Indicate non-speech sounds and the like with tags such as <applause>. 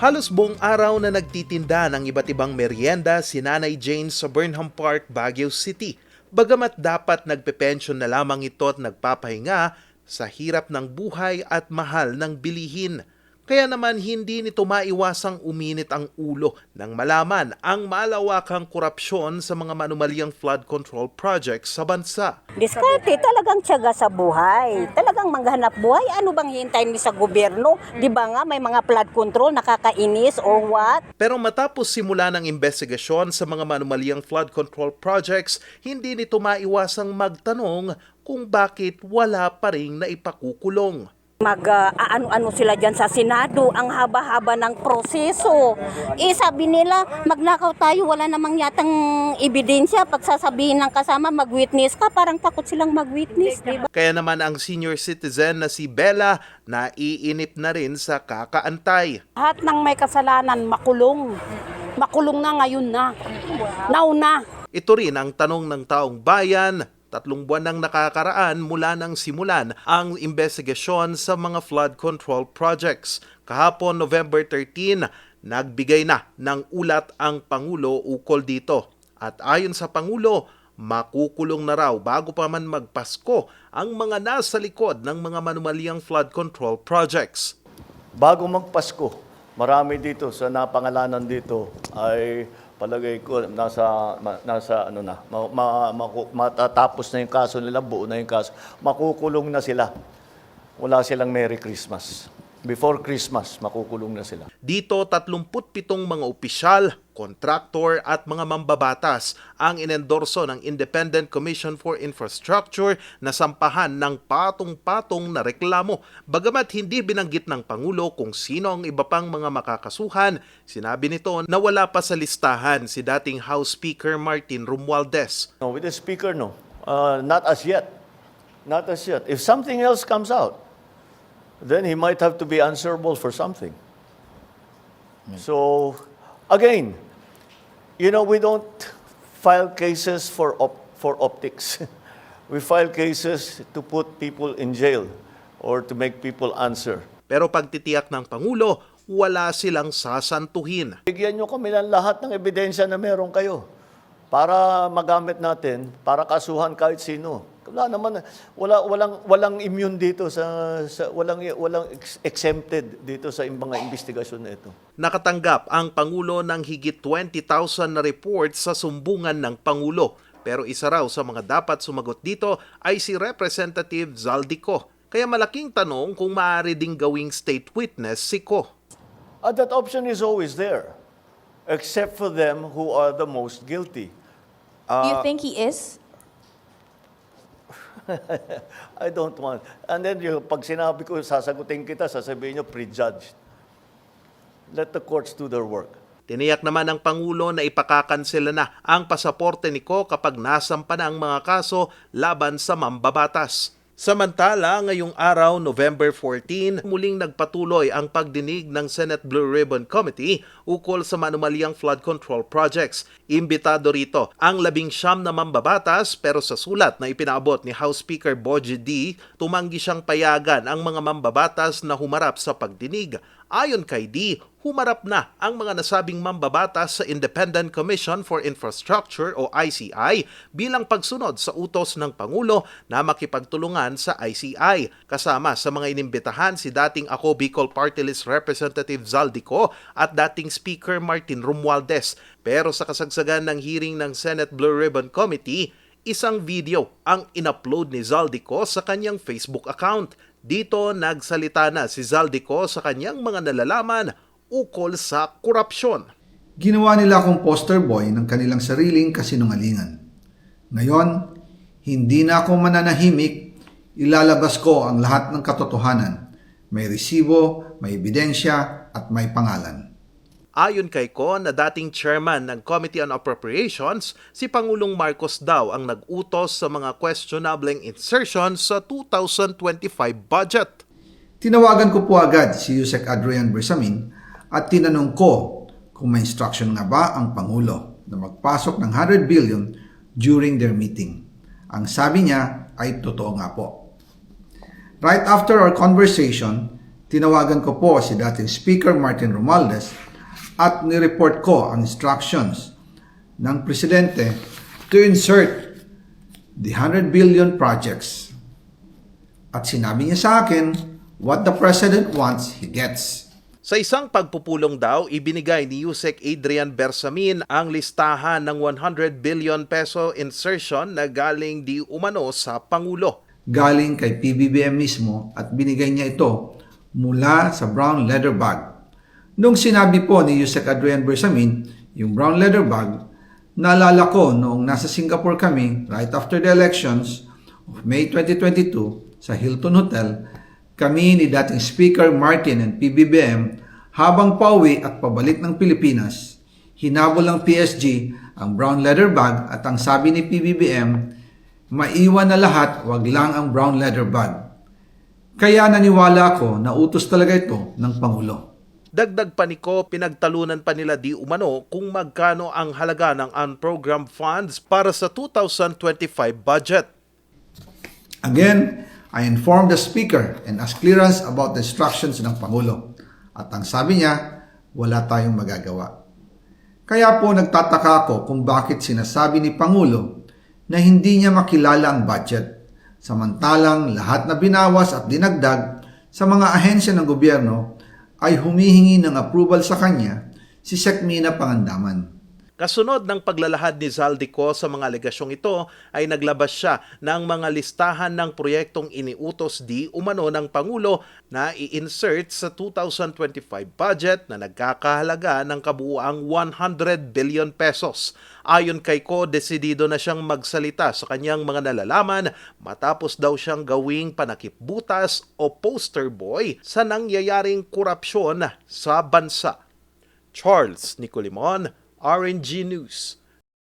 Halos buong araw na nagtitinda ng iba't ibang merienda si Nanay Jane sa Burnham Park, Baguio City. Bagamat dapat nagpe-pension na lamang ito at nagpapahinga sa hirap ng buhay at mahal ng bilihin. Kaya naman hindi nito maiwasang uminit ang ulo nang malaman ang malawakang korupsyon sa mga manumalyang flood control projects sa bansa. Diskarte, talagang tiyaga sa buhay. Talagang maghanap buhay. Ano bang hintayin ni sa gobyerno? Di ba nga may mga flood control, nakakainis or what? Pero matapos simula ng investigasyon sa mga manumalyang flood control projects, hindi nito maiwasang magtanong kung bakit wala pa ring naipakukulong. Mag ah, ano-ano sila dyan sa Senado, ang haba-haba ng proseso. Eh sabi nila, magnakaw tayo, wala namang yatang ebidensya. Pag sasabihin ng kasama, mag-witness ka, parang takot silang mag-witness, di ba? Kaya naman ang senior citizen na si Bella naiinip na rin sa kakaantay. Lahat ng may kasalanan makulong. Makulong na ngayon na. Nauna. Ito rin ang tanong ng taong bayan. Tatlong buwan nang nakakaraan mula nang simulan ang investigasyon sa mga flood control projects. Kahapon, November 13, nagbigay na ng ulat ang Pangulo ukol dito. At ayon sa Pangulo, makukulong na raw bago pa man magpasko ang mga nasa likod ng mga manumalyang flood control projects. Bago magpasko, marami dito sa napangalanan dito ay palagay ko nasa ma- nasa ano na ma, ma, maku- matatapos na yung kaso nila, buo na yung kaso. Makukulong na sila. Wala silang Merry Christmas. Before Christmas, makukulong na sila. Dito 37 mga opisyal, kontraktor at mga mambabatas ang inendorso ng Independent Commission for Infrastructure na sampahan ng patong-patong na reklamo. Bagamat hindi binanggit ng Pangulo kung sino ang iba pang mga makakasuhan, sinabi nito na wala pa sa listahan si dating House Speaker Martin Romualdez. No, with the speaker, no. Uh, not as yet. Not as yet. If something else comes out, then he might have to be answerable for something. So, again, you know, we don't file cases for op- for optics. <laughs> we file cases to put people in jail or to make people answer. Pero pagtitiyak ng Pangulo, wala silang sasantuhin. Bigyan nyo kami ng lahat ng ebidensya na meron kayo para magamit natin, para kasuhan kahit sino. Wala naman, wala, walang, walang immune dito sa, sa walang, walang ex- exempted dito sa mga investigasyon na ito. Nakatanggap ang Pangulo ng higit 20,000 na report sa sumbungan ng Pangulo. Pero isa raw sa mga dapat sumagot dito ay si Representative Zaldico. Kaya malaking tanong kung maaari ding gawing state witness si Ko. At that option is always there, except for them who are the most guilty. Do you think he is? <laughs> I don't want. And then yung, pag sinabi ko, sasagutin kita, sasabihin nyo, prejudged. Let the courts do their work. Tiniyak naman ng Pangulo na ipakakansela na ang pasaporte ni Ko kapag nasampa na ang mga kaso laban sa mambabatas. Samantala, ngayong araw, November 14, muling nagpatuloy ang pagdinig ng Senate Blue Ribbon Committee ukol sa manumalyang flood control projects. Imbitado rito ang labing siyam na mambabatas pero sa sulat na ipinaabot ni House Speaker Boji D, tumanggi siyang payagan ang mga mambabatas na humarap sa pagdinig. Ayon kay D, humarap na ang mga nasabing mambabatas sa Independent Commission for Infrastructure o ICI bilang pagsunod sa utos ng Pangulo na makipagtulungan sa ICI. Kasama sa mga inimbitahan si dating Ako Bicol Party List Representative Zaldico at dating Speaker Martin Romualdez. Pero sa kasagsagan ng hearing ng Senate Blue Ribbon Committee, isang video ang inupload ni Zaldico sa kanyang Facebook account. Dito nagsalita na si Zaldico sa kanyang mga nalalaman ukol sa korupsyon. Ginawa nila akong poster boy ng kanilang sariling kasinungalingan. Ngayon, hindi na ako mananahimik, ilalabas ko ang lahat ng katotohanan. May resibo, may ebidensya, at may pangalan. Ayon kay Ko na dating chairman ng Committee on Appropriations, si Pangulong Marcos daw ang nag-utos sa mga questionable insertions sa 2025 budget. Tinawagan ko po agad si Yusek Adrian Bersamin at tinanong ko kung may instruction nga ba ang Pangulo na magpasok ng 100 billion during their meeting. Ang sabi niya ay totoo nga po. Right after our conversation, Tinawagan ko po si dating Speaker Martin Romualdez at nireport ko ang instructions ng Presidente to insert the 100 billion projects. At sinabi niya sa akin, what the President wants, he gets. Sa isang pagpupulong daw, ibinigay ni Yusek Adrian Bersamin ang listahan ng 100 billion peso insertion na galing di umano sa Pangulo. galing kay PBBM mismo at binigay niya ito mula sa brown leather bag. Nung sinabi po ni Yusek Adrian Bersamin, yung brown leather bag, naalala ko noong nasa Singapore kami right after the elections of May 2022 sa Hilton Hotel, kami ni dating Speaker Martin and PBBM habang pauwi at pabalik ng Pilipinas, hinabol ng PSG ang brown leather bag at ang sabi ni PBBM, maiwan na lahat, wag lang ang brown leather bag. Kaya naniwala ako na utos talaga ito ng Pangulo. Dagdag pa ni Ko, pinagtalunan pa nila di umano kung magkano ang halaga ng unprogrammed funds para sa 2025 budget. Again, I informed the Speaker and asked clearance about the instructions ng Pangulo. At ang sabi niya, wala tayong magagawa. Kaya po nagtataka ako kung bakit sinasabi ni Pangulo na hindi niya makilala ang budget. Samantalang lahat na binawas at dinagdag sa mga ahensya ng gobyerno ay humihingi ng approval sa kanya si Sekmina Pangandaman. Kasunod ng paglalahad ni Zaldico sa mga alegasyong ito ay naglabas siya ng mga listahan ng proyektong iniutos di umano ng Pangulo na i-insert sa 2025 budget na nagkakahalaga ng kabuuang 100 billion pesos. Ayon kay Ko, desidido na siyang magsalita sa kanyang mga nalalaman matapos daw siyang gawing panakipbutas o poster boy sa nangyayaring korupsyon sa bansa. Charles Nicolimon, RNG News.